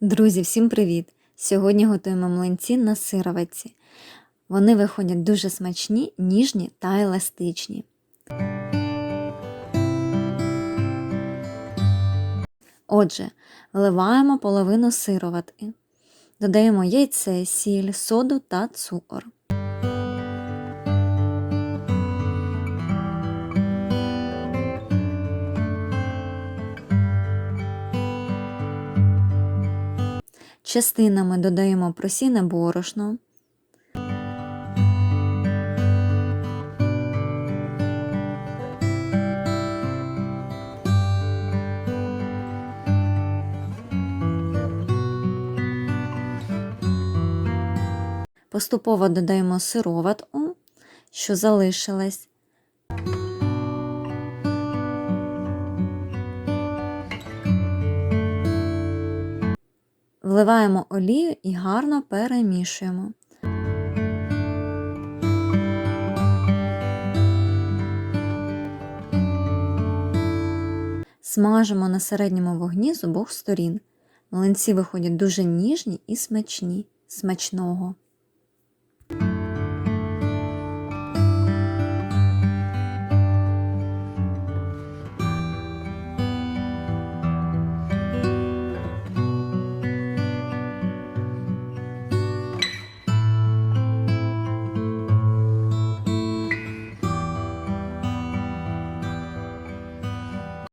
Друзі, всім привіт! Сьогодні готуємо млинці на сировиці. Вони виходять дуже смачні, ніжні та еластичні. Отже, вливаємо половину сироватки. Додаємо яйце, сіль, соду та цукор. Частинами додаємо просіне борошно. Поступово додаємо сироватку, що залишилась. Вливаємо олію і гарно перемішуємо. Смажимо на середньому вогні з обох сторін. Млинці виходять дуже ніжні і смачні. Смачного.